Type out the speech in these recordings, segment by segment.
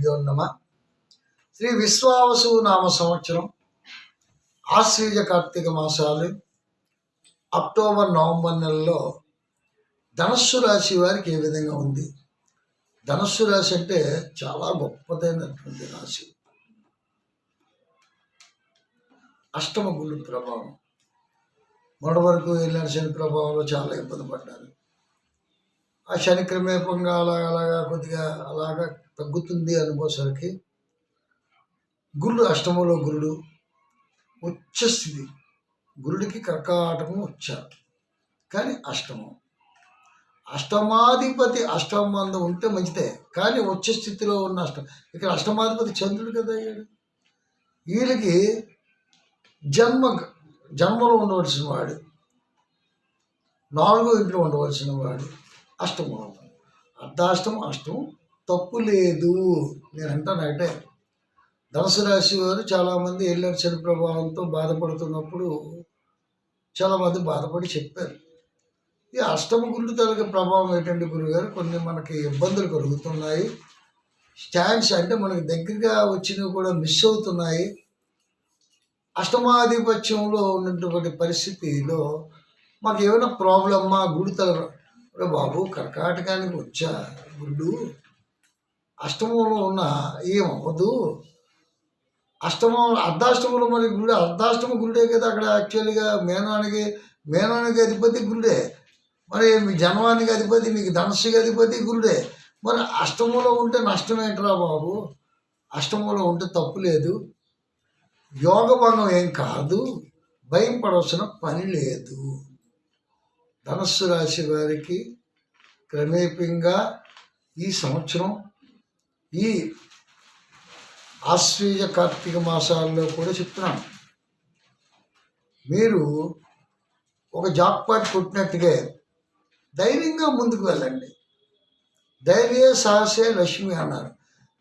గురుభ్యో నమ శ్రీ విశ్వావసు నామ సంవత్సరం ఆశ్వీజ కార్తీక మాసాలు అక్టోబర్ నవంబర్ నెలలో ధనస్సు రాశి వారికి ఏ విధంగా ఉంది? ధనస్సు రాశి అంటే చాలా గొప్పదైనటువంటి రాశి. అష్టమ గురు ప్రభావం. మొదటి వరకు వెళ్ళిన శని ప్రభావంలో చాలా ఇబ్బంది పడ్డారు. ఆ శని క్రమేపంగా అలాగ అలాగా కొద్దిగా అలాగా తగ్గుతుంది అనుకోసరికి గురుడు అష్టమంలో గురుడు ఉచ్చస్థితి గురుడికి కర్కాటకం వచ్చారు. కానీ అష్టమం. అష్టమాధిపతి అష్టమందు ఉంటే మంచిదే. కానీ వచ్చే స్థితిలో ఉన్న అష్టం. ఇక్కడ అష్టమాధిపతి చంద్రుడు కదా అయ్యాడు వీళ్ళకి జన్మ జన్మలో ఉండవలసిన వాడు నాలుగో ఇంట్లో ఉండవలసిన వాడు అష్టమం అర్ధాష్టం అష్టం తప్పు లేదు. నేను అంటాను అంటే ధనుసు రాశి వారు చాలామంది ఎల్లరి శని ప్రభావంతో బాధపడుతున్నప్పుడు చాలామంది బాధపడి చెప్పారు. ఈ అష్టమ గురుడు తలకి ప్రభావం ఏంటంటే గురుగారు? కొన్ని మనకి ఇబ్బందులు కలుగుతున్నాయి. స్టాండ్స్ అంటే మనకి దగ్గరగా వచ్చినవి కూడా మిస్ అవుతున్నాయి. అష్టమాధిపత్యంలో ఉన్నటువంటి పరిస్థితిలో మాకు ఏమైనా ప్రాబ్లమ్మా గుడి తల బాబు కర్కాటకానికి వచ్చా గురుడు? అష్టమంలో ఉన్న ఏమవ్వదు అష్టమం అర్ధాష్టములు మరి గురుడు అర్ధాష్టమ గురుడే కదా అక్కడ యాక్చువల్గా మేనానికి మేనానికి అధిపతి గురుడే. మరి మీ జన్మానికి అధిపతి మీకు ధనస్సుకి అధిపతి గురుడే. మరి అష్టమంలో ఉంటే నష్టం బాబు? అష్టమంలో ఉంటే తప్పు లేదు. యోగ భంగం ఏం కాదు. భయం పడవలసిన పని లేదు. ధనస్సు రాశి వారికి క్రమేపంగా ఈ సంవత్సరం ఈ ఆశ్వీజ కార్తీక మాసాల్లో కూడా చెప్తున్నాను మీరు ఒక జాక్పాట్ కొట్టినట్టుగా ధైర్యంగా ముందుకు వెళ్ళండి. ధైర్య సాహసే లక్ష్మి అన్నారు.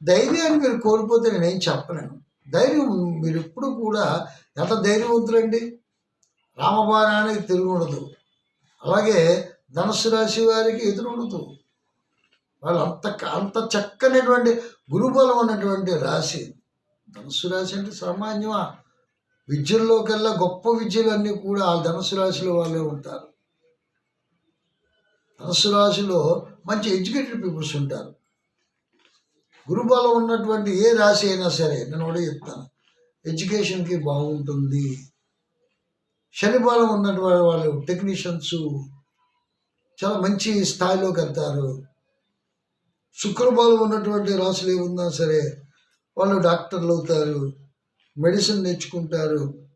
ధైర్యాన్ని మీరు కోల్పోతే నేనేం చెప్పలేను. ధైర్యం మీరు ఎప్పుడు కూడా ఎంత ధైర్యవంతులండి? రామబాణానికి తెలుగు ఉండదు. అలాగే ధనుసు రాశి వారికి ఎదురు ఉండదు. వాళ్ళు అంత అంత చక్కనటువంటి గురుబలం ఉన్నటువంటి రాశి. ధనుసు రాశి అంటే సామాన్యమా? విద్యల్లోకెల్లా గొప్ప విద్యలన్నీ కూడా ఆ ధనుసు రాశిలో వాళ్ళే ఉంటారు. ధనుసు రాశిలో మంచి ఎడ్యుకేటెడ్ పీపుల్స్ ఉంటారు. గురుబలం ఉన్నటువంటి ఏ రాశి అయినా సరే నేను కూడా చెప్తాను ఎడ్యుకేషన్కి బాగుంటుంది. శనిబలం ఉన్నటువంటి వాళ్ళు టెక్నీషియన్స్ చాలా మంచి స్థాయిలోకి వెళ్తారు శుక్రబలం ఉన్నటువంటి రాసులు ఏమున్నా సరే వాళ్ళు డాక్టర్లు అవుతారు మెడిసిన్ నేర్చుకుంటారు.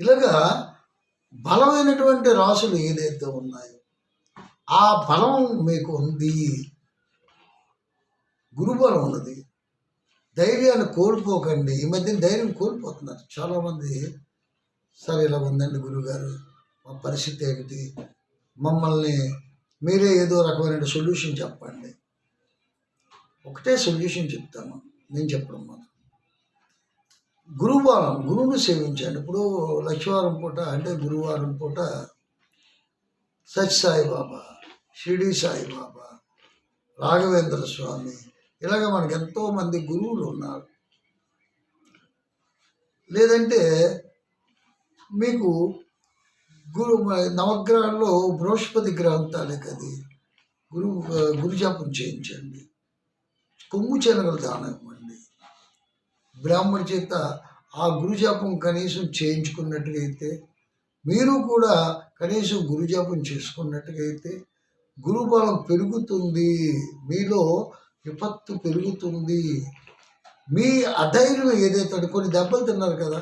ఇలాగా బలమైనటువంటి రాసులు ఏదైతే ఉన్నాయో ఆ బలం మీకు ఉంది. గురుబలం ఉన్నది. ధైర్యాన్ని కోల్పోకండి. ఈ మధ్య ధైర్యం కోల్పోతున్నారు చాలామంది. సరే ఇలా ఉందండి గురుగారు. మా పరిస్థితి ఏమిటి? మమ్మల్ని మీరే ఏదో రకమైన సొల్యూషన్ చెప్పండి. ఒకటే సొల్యూషన్ చెప్తాను నేను చెప్పడం మాత్రం. గురువారం గురువును సేవించండి. ఇప్పుడు లక్ష్మీవారం పూట అంటే గురువారం పూట సత్ సాయిబాబా షిరిడి సాయిబాబా రాఘవేంద్ర స్వామి ఇలాగ మనకి ఎంతోమంది గురువులు ఉన్నారు. లేదంటే మీకు గురు నవగ్రహాల్లో బృహస్పతి గ్రహం తాలూకది గురు గురుజాపం చేయించండి. కొమ్ము శనగలు దానం ఇవ్వండి. బ్రాహ్మణ చేత ఆ గురుజాపం కనీసం చేయించుకున్నట్టుగా అయితే మీరు కూడా కనీసం గురుజాపం చేసుకున్నట్టుగైతే అయితే గురుబలం పెరుగుతుంది. మీలో విపత్తు పెరుగుతుంది. మీ అధైర్యం ఏదైతే కొన్ని దెబ్బలు తిన్నారు కదా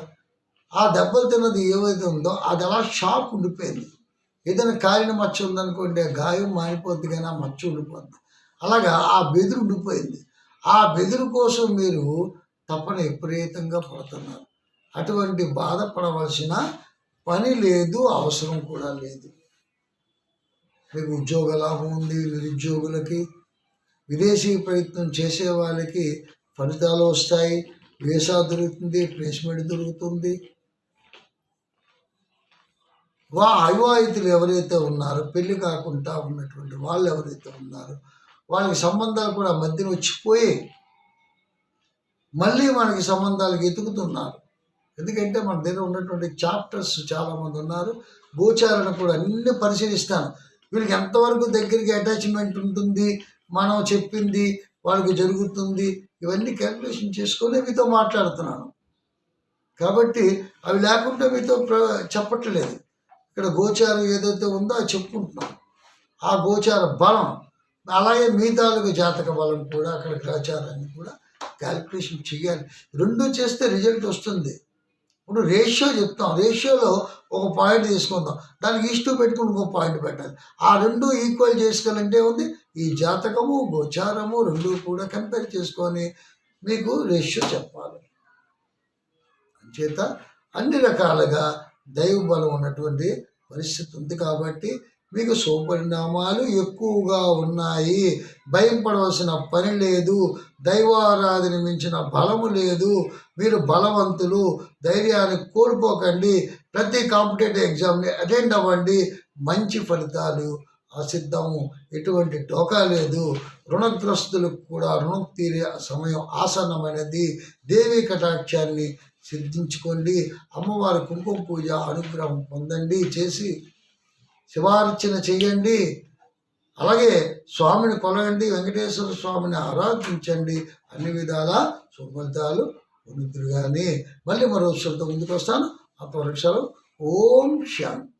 ఆ దెబ్బలు తిన్నది ఏవైతే ఉందో అది అలా షాక్ ఉండిపోయింది. ఏదైనా కాలిన మచ్చ ఉందనుకోండి ఆ గాయం మారిపోద్ది కానీ ఆ మచ్చ ఉండిపోద్ది. అలాగా ఆ బెదురు ఉండిపోయింది. ఆ బెదురు కోసం మీరు తపన విపరీతంగా పడుతున్నారు. అటువంటి బాధపడవలసిన పని లేదు అవసరం కూడా లేదు. మీకు ఉద్యోగ లాభం ఉంది నిరుద్యోగులకి విదేశీ ప్రయత్నం చేసే వాళ్ళకి ఫలితాలు వస్తాయి. వీసా దొరుకుతుంది ప్లేస్మెంట్ దొరుకుతుంది. వా అవివాహితులు ఎవరైతే ఉన్నారో పెళ్ళి కాకుండా ఉన్నటువంటి వాళ్ళు ఎవరైతే ఉన్నారో వాళ్ళకి సంబంధాలు కూడా మధ్యన వచ్చిపోయి మళ్ళీ మనకి సంబంధాలకు ఎతుకుతున్నారు. ఎందుకంటే మన దగ్గర ఉన్నటువంటి చాప్టర్స్ చాలామంది ఉన్నారు. గోచారణ కూడా అన్ని పరిశీలిస్తాను. వీళ్ళకి ఎంతవరకు దగ్గరికి అటాచ్మెంట్ ఉంటుంది మనం చెప్పింది వాళ్ళకి జరుగుతుంది ఇవన్నీ క్యాల్కులేషన్ చేసుకొని మీతో మాట్లాడుతున్నాను. కాబట్టి అవి లేకుండా మీతో ప్ర చెప్పట్లేదు. ఇక్కడ గోచారం ఏదైతే ఉందో అది చెప్పుకుంటున్నాం. ఆ గోచార బలం అలాగే మీ తాలూకు జాతక బలం కూడా అక్కడ గ్రహచారాన్ని కూడా క్యాల్కులేషన్ చేయాలి రెండు చేస్తే రిజల్ట్ వస్తుంది. ఇప్పుడు రేషియో చెప్తాం. రేషియోలో ఒక పాయింట్ తీసుకుందాం. దానికి ఇష్టం పెట్టుకుని ఇంకో పాయింట్ పెట్టాలి. ఆ రెండు ఈక్వల్ చేసుకోవాలంటే ఉంది ఈ జాతకము గోచారము రెండు కూడా కంపేర్ చేసుకొని మీకు రేషియో చెప్పాలి. చేత అన్ని రకాలుగా దైవ బలం ఉన్నటువంటి పరిస్థితి ఉంది కాబట్టి మీకు శుభపరిణామాలు ఎక్కువగా ఉన్నాయి. భయం పడవలసిన పని లేదు. దైవారాధన మించిన బలము లేదు. మీరు బలవంతులు ధైర్యాన్ని కోల్పోకండి. ప్రతి కాంపిటేటివ్ ఎగ్జామ్ని అటెండ్ అవ్వండి. మంచి ఫలితాలు ఆశిద్దాము. ఎటువంటి టోకా లేదు. రుణగ్రస్తులకు కూడా రుణం తీరే సమయం ఆసన్నమైనది. దేవి కటాక్షాన్ని సిద్ధించుకోండి. అమ్మవారి కుంకుమ పూజ అనుగ్రహం పొందండి. చేసి శివార్చన చెయ్యండి అలాగే స్వామిని కొలవండి వెంకటేశ్వర స్వామిని ఆరాధించండి. అన్ని విధాల సుఫలితాలు పొందుతురు కానీ మళ్ళీ మరో విషయంతో ముందుకు వస్తాను. ఆ పరీక్షలు. ఓం శాంతి